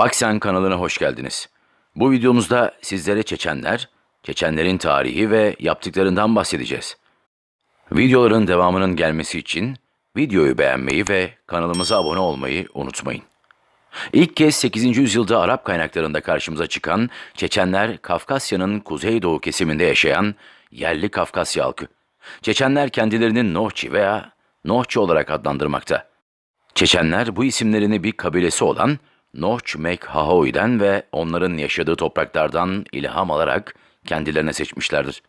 Baksen kanalına hoş geldiniz. Bu videomuzda sizlere Çeçenler, Çeçenlerin tarihi ve yaptıklarından bahsedeceğiz. Videoların devamının gelmesi için videoyu beğenmeyi ve kanalımıza abone olmayı unutmayın. İlk kez 8. yüzyılda Arap kaynaklarında karşımıza çıkan Çeçenler, Kafkasya'nın kuzeydoğu kesiminde yaşayan yerli Kafkasya halkı. Çeçenler kendilerini Nohçi veya Nohçi olarak adlandırmakta. Çeçenler bu isimlerini bir kabilesi olan Nohç Mekhahoy'den ve onların yaşadığı topraklardan ilham alarak kendilerine seçmişlerdir.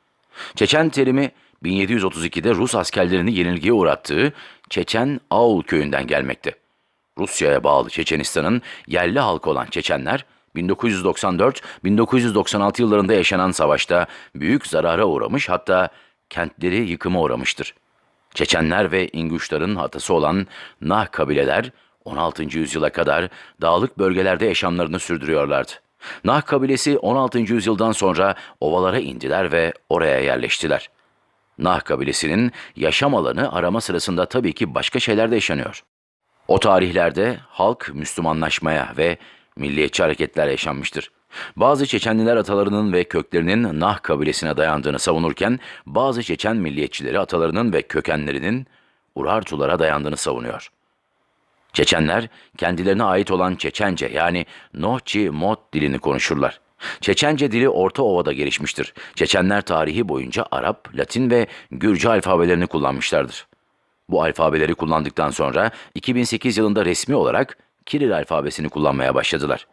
Çeçen terimi 1732'de Rus askerlerini yenilgiye uğrattığı Çeçen Aul köyünden gelmekte. Rusya'ya bağlı Çeçenistan'ın yerli halkı olan Çeçenler, 1994-1996 yıllarında yaşanan savaşta büyük zarara uğramış hatta kentleri yıkıma uğramıştır. Çeçenler ve İnguşların hatası olan Nah kabileler 16. yüzyıla kadar dağlık bölgelerde yaşamlarını sürdürüyorlardı. Nah kabilesi 16. yüzyıldan sonra ovalara indiler ve oraya yerleştiler. Nah kabilesinin yaşam alanı arama sırasında tabii ki başka şeyler de yaşanıyor. O tarihlerde halk Müslümanlaşmaya ve milliyetçi hareketler yaşanmıştır. Bazı Çeçenliler atalarının ve köklerinin Nah kabilesine dayandığını savunurken bazı Çeçen milliyetçileri atalarının ve kökenlerinin Urartulara dayandığını savunuyor. Çeçenler kendilerine ait olan Çeçence yani Nohçi Mot dilini konuşurlar. Çeçence dili Orta Ova'da gelişmiştir. Çeçenler tarihi boyunca Arap, Latin ve Gürcü alfabelerini kullanmışlardır. Bu alfabeleri kullandıktan sonra 2008 yılında resmi olarak Kiril alfabesini kullanmaya başladılar.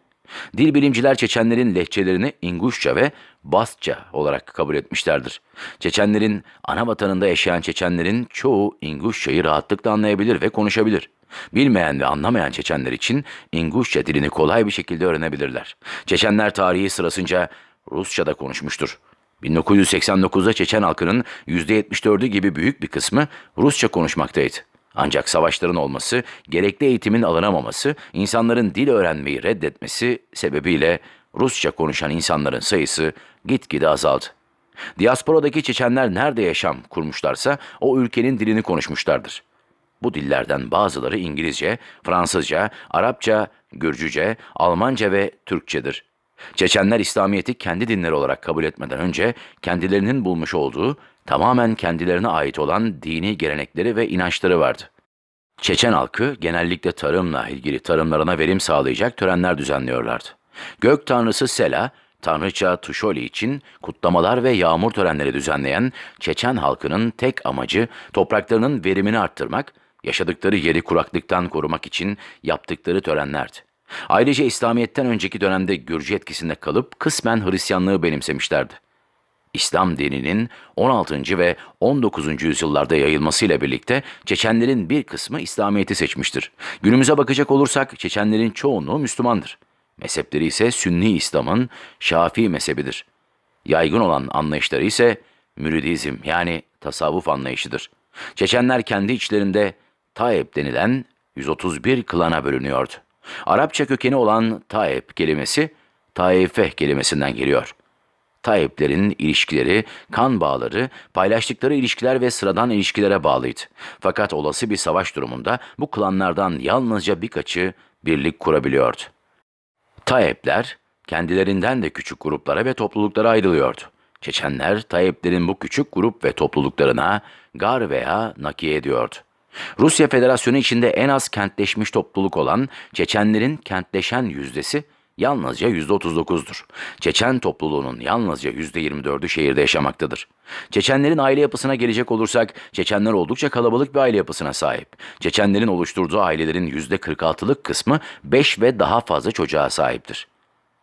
Dil bilimciler Çeçenlerin lehçelerini İnguşça ve Basça olarak kabul etmişlerdir. Çeçenlerin ana vatanında yaşayan Çeçenlerin çoğu İnguşçayı rahatlıkla anlayabilir ve konuşabilir. Bilmeyen ve anlamayan Çeçenler için İnguşça dilini kolay bir şekilde öğrenebilirler. Çeçenler tarihi sırasınca Rusça'da konuşmuştur. 1989'da Çeçen halkının %74'ü gibi büyük bir kısmı Rusça konuşmaktaydı. Ancak savaşların olması, gerekli eğitimin alınamaması, insanların dil öğrenmeyi reddetmesi sebebiyle Rusça konuşan insanların sayısı gitgide azaldı. Diasporadaki Çeçenler nerede yaşam kurmuşlarsa o ülkenin dilini konuşmuşlardır. Bu dillerden bazıları İngilizce, Fransızca, Arapça, Gürcüce, Almanca ve Türkçedir. Çeçenler İslamiyet'i kendi dinleri olarak kabul etmeden önce kendilerinin bulmuş olduğu tamamen kendilerine ait olan dini gelenekleri ve inançları vardı. Çeçen halkı genellikle tarımla ilgili tarımlarına verim sağlayacak törenler düzenliyorlardı. Gök tanrısı Sela, tanrıça Tuşoli için kutlamalar ve yağmur törenleri düzenleyen Çeçen halkının tek amacı topraklarının verimini arttırmak, yaşadıkları yeri kuraklıktan korumak için yaptıkları törenlerdi. Ayrıca İslamiyet'ten önceki dönemde Gürcü etkisinde kalıp kısmen Hristiyanlığı benimsemişlerdi. İslam dininin 16. ve 19. yüzyıllarda yayılmasıyla birlikte Çeçenlerin bir kısmı İslamiyet'i seçmiştir. Günümüze bakacak olursak Çeçenlerin çoğunluğu Müslümandır. Mezhepleri ise Sünni İslam'ın Şafii mezhebidir. Yaygın olan anlayışları ise müridizm yani tasavvuf anlayışıdır. Çeçenler kendi içlerinde Tayyip denilen 131 klana bölünüyordu. Arapça kökeni olan Tayyip kelimesi Taife kelimesinden geliyor. Tayyiplerin ilişkileri, kan bağları, paylaştıkları ilişkiler ve sıradan ilişkilere bağlıydı. Fakat olası bir savaş durumunda bu klanlardan yalnızca birkaçı birlik kurabiliyordu. Tayyipler kendilerinden de küçük gruplara ve topluluklara ayrılıyordu. Çeçenler Tayyiplerin bu küçük grup ve topluluklarına gar veya nakiye ediyordu. Rusya Federasyonu içinde en az kentleşmiş topluluk olan Çeçenlerin kentleşen yüzdesi yalnızca %39'dur. Çeçen topluluğunun yalnızca %24'ü şehirde yaşamaktadır. Çeçenlerin aile yapısına gelecek olursak, Çeçenler oldukça kalabalık bir aile yapısına sahip. Çeçenlerin oluşturduğu ailelerin %46'lık kısmı 5 ve daha fazla çocuğa sahiptir.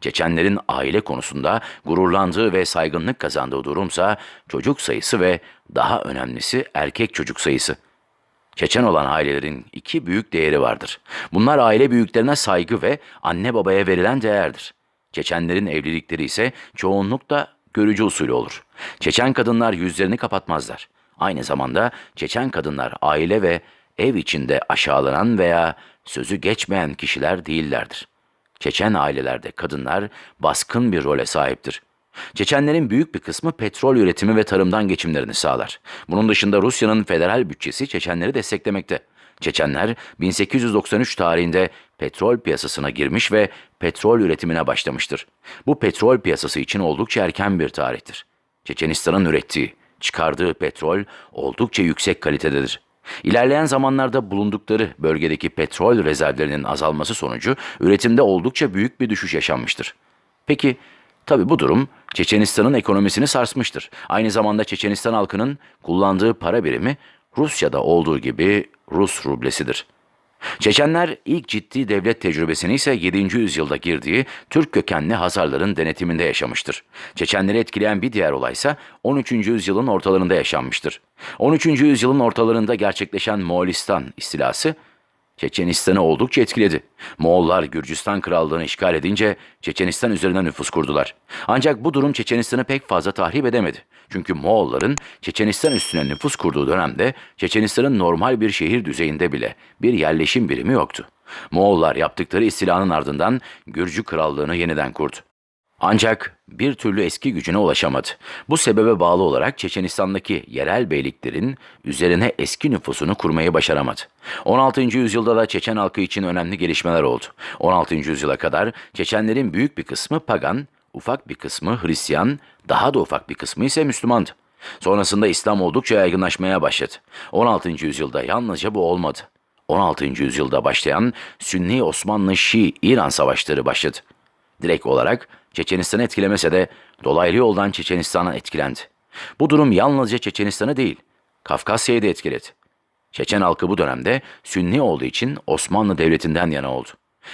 Çeçenlerin aile konusunda gururlandığı ve saygınlık kazandığı durumsa çocuk sayısı ve daha önemlisi erkek çocuk sayısı. Çeçen olan ailelerin iki büyük değeri vardır. Bunlar aile büyüklerine saygı ve anne babaya verilen değerdir. Çeçenlerin evlilikleri ise çoğunlukla görücü usulü olur. Çeçen kadınlar yüzlerini kapatmazlar. Aynı zamanda Çeçen kadınlar aile ve ev içinde aşağılanan veya sözü geçmeyen kişiler değillerdir. Çeçen ailelerde kadınlar baskın bir role sahiptir. Çeçenlerin büyük bir kısmı petrol üretimi ve tarımdan geçimlerini sağlar. Bunun dışında Rusya'nın federal bütçesi Çeçenleri desteklemekte. Çeçenler 1893 tarihinde petrol piyasasına girmiş ve petrol üretimine başlamıştır. Bu petrol piyasası için oldukça erken bir tarihtir. Çeçenistan'ın ürettiği, çıkardığı petrol oldukça yüksek kalitededir. İlerleyen zamanlarda bulundukları bölgedeki petrol rezervlerinin azalması sonucu üretimde oldukça büyük bir düşüş yaşanmıştır. Peki, tabi bu durum Çeçenistan'ın ekonomisini sarsmıştır. Aynı zamanda Çeçenistan halkının kullandığı para birimi Rusya'da olduğu gibi Rus rublesidir. Çeçenler ilk ciddi devlet tecrübesini ise 7. yüzyılda girdiği Türk kökenli Hazarların denetiminde yaşamıştır. Çeçenleri etkileyen bir diğer olaysa 13. yüzyılın ortalarında yaşanmıştır. 13. yüzyılın ortalarında gerçekleşen Moğolistan istilası Çeçenistan'ı oldukça etkiledi. Moğollar Gürcistan krallığını işgal edince Çeçenistan üzerine nüfus kurdular. Ancak bu durum Çeçenistan'ı pek fazla tahrip edemedi. Çünkü Moğolların Çeçenistan üstüne nüfus kurduğu dönemde Çeçenistan'ın normal bir şehir düzeyinde bile bir yerleşim birimi yoktu. Moğollar yaptıkları istilanın ardından Gürcü krallığını yeniden kurdu. Ancak bir türlü eski gücüne ulaşamadı. Bu sebebe bağlı olarak Çeçenistan'daki yerel beyliklerin üzerine eski nüfusunu kurmayı başaramadı. 16. yüzyılda da Çeçen halkı için önemli gelişmeler oldu. 16. yüzyıla kadar Çeçenlerin büyük bir kısmı pagan, ufak bir kısmı Hristiyan, daha da ufak bir kısmı ise Müslümandı. Sonrasında İslam oldukça yaygınlaşmaya başladı. 16. yüzyılda yalnızca bu olmadı. 16. yüzyılda başlayan Sünni Osmanlı Şii İran savaşları başladı. Direkt olarak Çeçenistan'ı etkilemese de dolaylı yoldan Çeçenistan'a etkilendi. Bu durum yalnızca Çeçenistan'ı değil, Kafkasya'yı da etkiledi. Çeçen halkı bu dönemde Sünni olduğu için Osmanlı Devleti'nden yana oldu.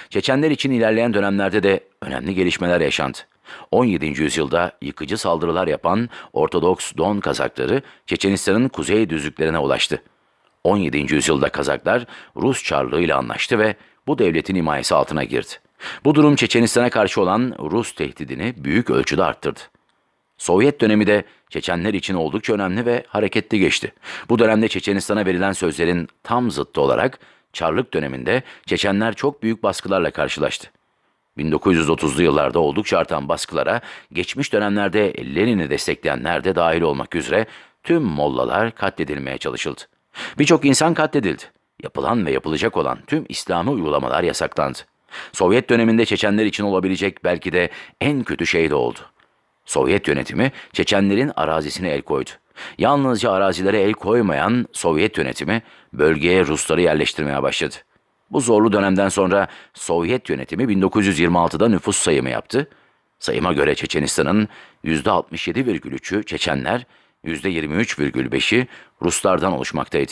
Çeçenler için ilerleyen dönemlerde de önemli gelişmeler yaşandı. 17. yüzyılda yıkıcı saldırılar yapan Ortodoks Don Kazakları Çeçenistan'ın kuzey düzlüklerine ulaştı. 17. yüzyılda Kazaklar Rus Çarlığı ile anlaştı ve bu devletin himayesi altına girdi. Bu durum Çeçenistan'a karşı olan Rus tehdidini büyük ölçüde arttırdı. Sovyet dönemi de Çeçenler için oldukça önemli ve hareketli geçti. Bu dönemde Çeçenistan'a verilen sözlerin tam zıttı olarak Çarlık döneminde Çeçenler çok büyük baskılarla karşılaştı. 1930'lu yıllarda oldukça artan baskılara geçmiş dönemlerde Lenin'i destekleyenler de dahil olmak üzere tüm mollalar katledilmeye çalışıldı. Birçok insan katledildi. Yapılan ve yapılacak olan tüm İslami uygulamalar yasaklandı. Sovyet döneminde Çeçenler için olabilecek belki de en kötü şey de oldu. Sovyet yönetimi Çeçenlerin arazisine el koydu. Yalnızca arazilere el koymayan Sovyet yönetimi bölgeye Rusları yerleştirmeye başladı. Bu zorlu dönemden sonra Sovyet yönetimi 1926'da nüfus sayımı yaptı. Sayıma göre Çeçenistan'ın %67,3'ü Çeçenler, %23,5'i Ruslardan oluşmaktaydı.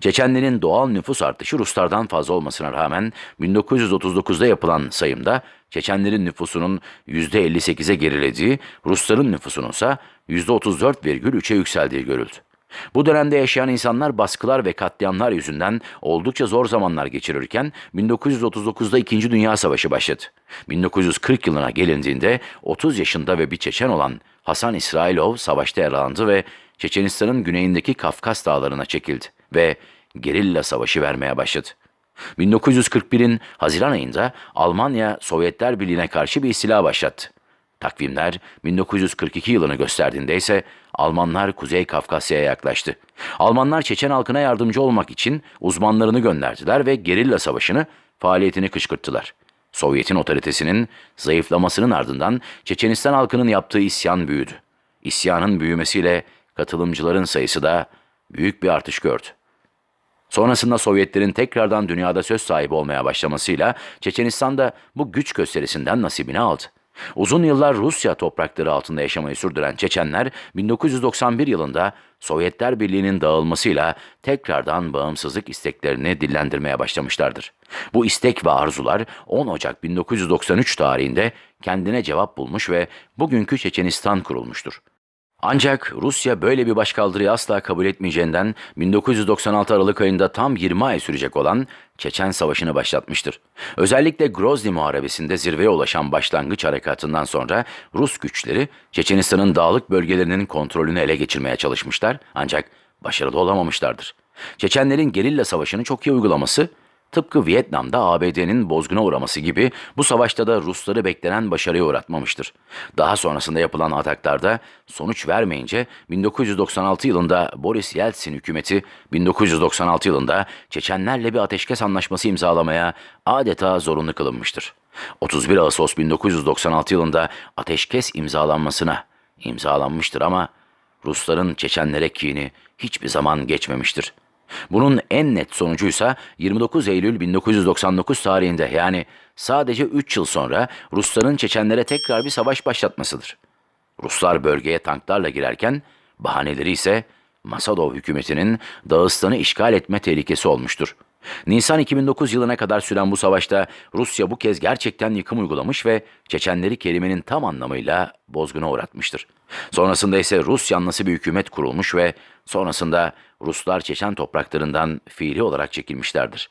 Çeçenlerin doğal nüfus artışı Ruslardan fazla olmasına rağmen 1939'da yapılan sayımda Çeçenlerin nüfusunun %58'e gerilediği, Rusların nüfusunun ise %34,3'e yükseldiği görüldü. Bu dönemde yaşayan insanlar baskılar ve katliamlar yüzünden oldukça zor zamanlar geçirirken 1939'da 2. Dünya Savaşı başladı. 1940 yılına gelindiğinde 30 yaşında ve bir Çeçen olan Hasan İsrailov savaşta yaralandı ve Çeçenistan'ın güneyindeki Kafkas dağlarına çekildi ve gerilla savaşı vermeye başladı. 1941'in Haziran ayında Almanya Sovyetler Birliği'ne karşı bir istila başlattı. Takvimler 1942 yılını gösterdiğinde ise Almanlar Kuzey Kafkasya'ya yaklaştı. Almanlar Çeçen halkına yardımcı olmak için uzmanlarını gönderdiler ve gerilla savaşını faaliyetini kışkırttılar. Sovyet'in otoritesinin zayıflamasının ardından Çeçenistan halkının yaptığı isyan büyüdü. İsyanın büyümesiyle katılımcıların sayısı da büyük bir artış gördü. Sonrasında Sovyetlerin tekrardan dünyada söz sahibi olmaya başlamasıyla Çeçenistan da bu güç gösterisinden nasibini aldı. Uzun yıllar Rusya toprakları altında yaşamayı sürdüren Çeçenler 1991 yılında Sovyetler Birliği'nin dağılmasıyla tekrardan bağımsızlık isteklerini dillendirmeye başlamışlardır. Bu istek ve arzular 10 Ocak 1993 tarihinde kendine cevap bulmuş ve bugünkü Çeçenistan kurulmuştur. Ancak Rusya böyle bir başkaldırıyı asla kabul etmeyeceğinden 1996 Aralık ayında tam 20 ay sürecek olan Çeçen Savaşı'nı başlatmıştır. Özellikle Grozny Muharebesi'nde zirveye ulaşan başlangıç harekatından sonra Rus güçleri Çeçenistan'ın dağlık bölgelerinin kontrolünü ele geçirmeye çalışmışlar ancak başarılı olamamışlardır. Çeçenlerin gerilla savaşını çok iyi uygulaması Tıpkı Vietnam'da ABD'nin bozguna uğraması gibi bu savaşta da Rusları beklenen başarıya uğratmamıştır. Daha sonrasında yapılan ataklarda sonuç vermeyince 1996 yılında Boris Yeltsin hükümeti 1996 yılında Çeçenlerle bir ateşkes anlaşması imzalamaya adeta zorunlu kılınmıştır. 31 Ağustos 1996 yılında ateşkes imzalanmasına imzalanmıştır ama Rusların Çeçenlere kini hiçbir zaman geçmemiştir. Bunun en net sonucuysa 29 Eylül 1999 tarihinde yani sadece 3 yıl sonra Rusların Çeçenlere tekrar bir savaş başlatmasıdır. Ruslar bölgeye tanklarla girerken bahaneleri ise Masadov hükümetinin Dağıstan'ı işgal etme tehlikesi olmuştur. Nisan 2009 yılına kadar süren bu savaşta Rusya bu kez gerçekten yıkım uygulamış ve Çeçenleri kelimenin tam anlamıyla bozguna uğratmıştır. Sonrasında ise Rus yanlısı bir hükümet kurulmuş ve sonrasında Ruslar Çeçen topraklarından fiili olarak çekilmişlerdir.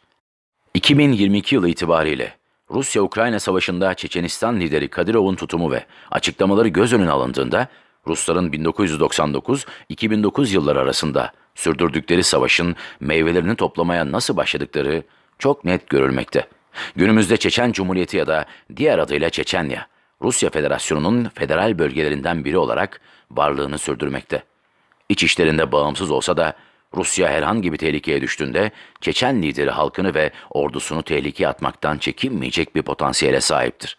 2022 yılı itibariyle Rusya-Ukrayna savaşında Çeçenistan lideri Kadirov'un tutumu ve açıklamaları göz önüne alındığında Rusların 1999-2009 yılları arasında sürdürdükleri savaşın meyvelerini toplamaya nasıl başladıkları çok net görülmekte. Günümüzde Çeçen Cumhuriyeti ya da diğer adıyla Çeçenya, Rusya Federasyonu'nun federal bölgelerinden biri olarak varlığını sürdürmekte. İç işlerinde bağımsız olsa da Rusya herhangi bir tehlikeye düştüğünde Çeçen lideri halkını ve ordusunu tehlikeye atmaktan çekinmeyecek bir potansiyele sahiptir.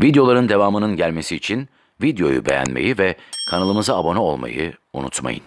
Videoların devamının gelmesi için videoyu beğenmeyi ve kanalımıza abone olmayı unutmayın.